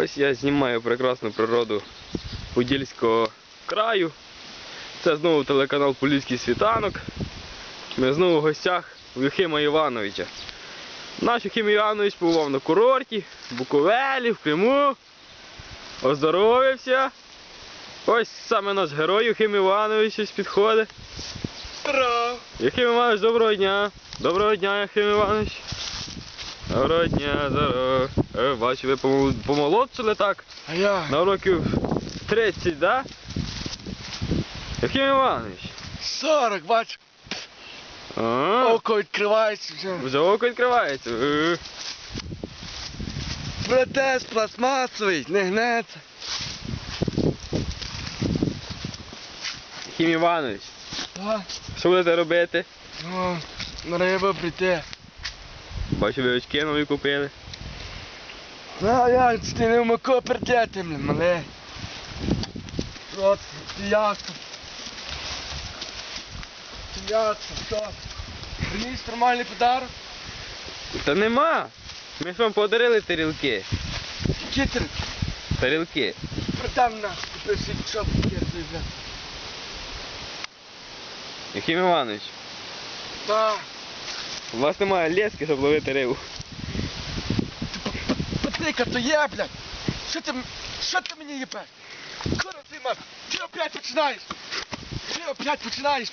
Ось я знімаю прекрасну природу Подільського краю. Це знову телеканал Поліський світанок. Ми знову в гостях у Юхима Івановича. Наш Юхим Іванович побував на курорті, в Буковелі, в Криму. Оздоровився. Ось саме наш герой Юхим Іванович ось підходить. Юхим Іванович, доброго дня. Доброго дня, Юхим Іванович. Доброго дня, здорово. Е, бачу, ви помол- помолодшили так. А я? На років 30, да? Юхим Іванович. 40, бач, А, око відкривається вже. вже око відкривається. Е, Протез пластмасовий, не гнеться. Юхим Іванович, Так, що будете робити? ну, на рибу прийти. Бачу, ви очки нові купили. Ну, а це ти не вмико придети, блін, мале. От, ти ясно. Що? Приніс нормальний подарок. Та нема. Ми ж вам подарили тарілки. Кітер, Тарілки. продам на, купив свій кітер, бля. Юхим Іванович, Так, у вас немає лески, щоб ловити рибу. патрика, то є, блядь. Що ти, що ти мені їбеш? Кура ти, ти опять починаєш. Ти опять починаєш.